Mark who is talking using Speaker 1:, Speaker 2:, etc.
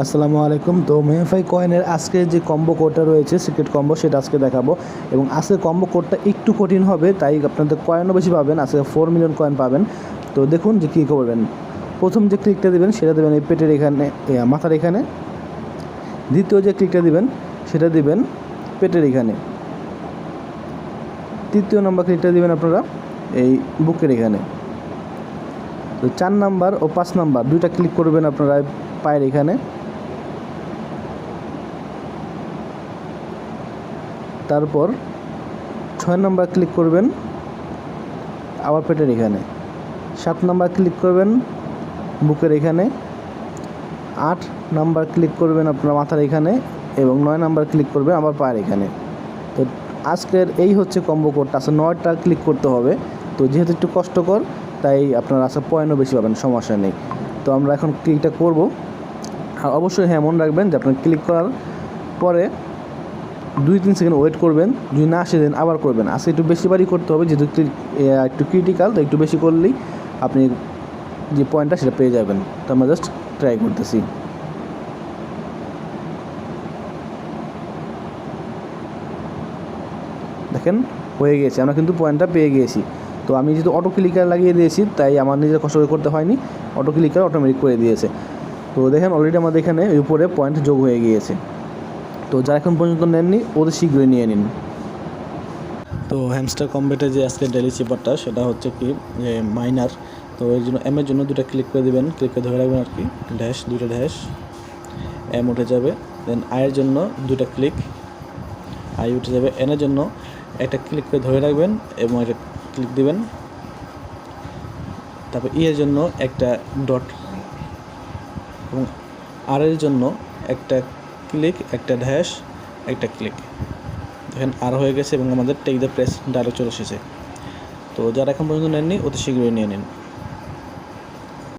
Speaker 1: আসসালামু আলাইকুম। তো মেহফাই কয়েনের আজকে যে কম্বো কোডটা রয়েছে, সিক্রেট কম্বো, সেটা আজকে দেখাবো। এবং আজকে কম্বো কোডটা একটু কঠিন হবে, তাই আপনাদের কয়েনও বেশি পাবেন, আজকে ফোর মিলিয়ন কয়েন পাবেন। তো দেখুন যে কী করবেন। প্রথম যে ক্লিকটা দেবেন, সেটা দেবেন এই পেটের এখানে মাথার এখানে। দ্বিতীয় যে ক্লিকটা দিবেন, সেটা দিবেন পেটের এখানে। তৃতীয় নাম্বার ক্লিকটা দিবেন আপনারা, এই বুকের এখানে। তো চার নাম্বার ও পাঁচ নাম্বার দুইটা ক্লিক করবেন আপনারা পায়ের এখানে। তারপর ছয় নাম্বার ক্লিক করবেন আবার পেটের এখানে। সাত নাম্বার ক্লিক করবেন বুকের এখানে। আট নাম্বার ক্লিক করবেন আপনার মাথার এখানে এবং নয় নাম্বার ক্লিক করবেন আবার পায়ের এখানে। তো আজকের এই হচ্ছে কম্বো কোডটা আসলে নয়টা ক্লিক করতে হবে। তো যেহেতু একটু কষ্টকর, তাই আপনার আসলে পয়েন্টও বেশি পাবেন, সমস্যা নেই। তো আমরা এখন ক্লিকটা করব। আর অবশ্যই হ্যাঁ মনে রাখবেন যে আপনার ক্লিক করার পরে দুই তিন সেকেন্ড ওয়েট করবেন, যদি না আসে দেন আবার করবেন। আজকে একটু বেশিবারই করতে হবে, যেহেতু একটু- ক্রিটিক্যাল তো একটু বেশি করলেই আপনি যে পয়েন্টটা সেটা পেয়ে যাবেন। তো আমরা জাস্ট ট্রাই করতেছি। দেখেন, হয়ে গিয়েছে আমরা কিন্তু পয়েন্টটা পেয়ে গিয়েছি তো আমি যেহেতু অটো ক্লিকার লাগিয়ে দিয়েছি, তাই আমার নিজের কষ্ট করতে হয়নি। অটো ক্লিকার অটোমেটিক করে দিয়েছে। তো দেখেন অলরেডি আমাদের এখানে উপরে পয়েন্ট যোগ হয়ে গিয়েছে। তো যারা এখন পর্যন্ত নেননি, ওদের শীঘ্রই নিয়ে নিন। তো হ্যামস্টার কম্বেটের যে আজকে ডেলি চিপারটা সেটা হচ্ছে কি, যে মাইনার তো এর জন্য এমের জন্য দুটো ক্লিক করে দেবেন ক্লিক করে ধরে রাখবেন আর কি ড্যাশ দুটো ড্যাশ এম উঠে যাবে দেন আয়ের জন্য দুটো ক্লিক আই উঠে যাবে এনের জন্য একটা ক্লিক করে ধরে রাখবেন এবং একটা ক্লিক দিবেন। তারপর ই এর জন্য একটা ডট এবং আর এর জন্য একটা ক্লিক একটা ড্যাশ একটা ক্লিক দেখেন, আর হয়ে গেছে এবং আমাদের টেক দ্য প্রেস ডায়লগ চলে এসেছে। তো যারা এখন পর্যন্ত নেননি, অতি শীঘ্রই নিয়ে নিন।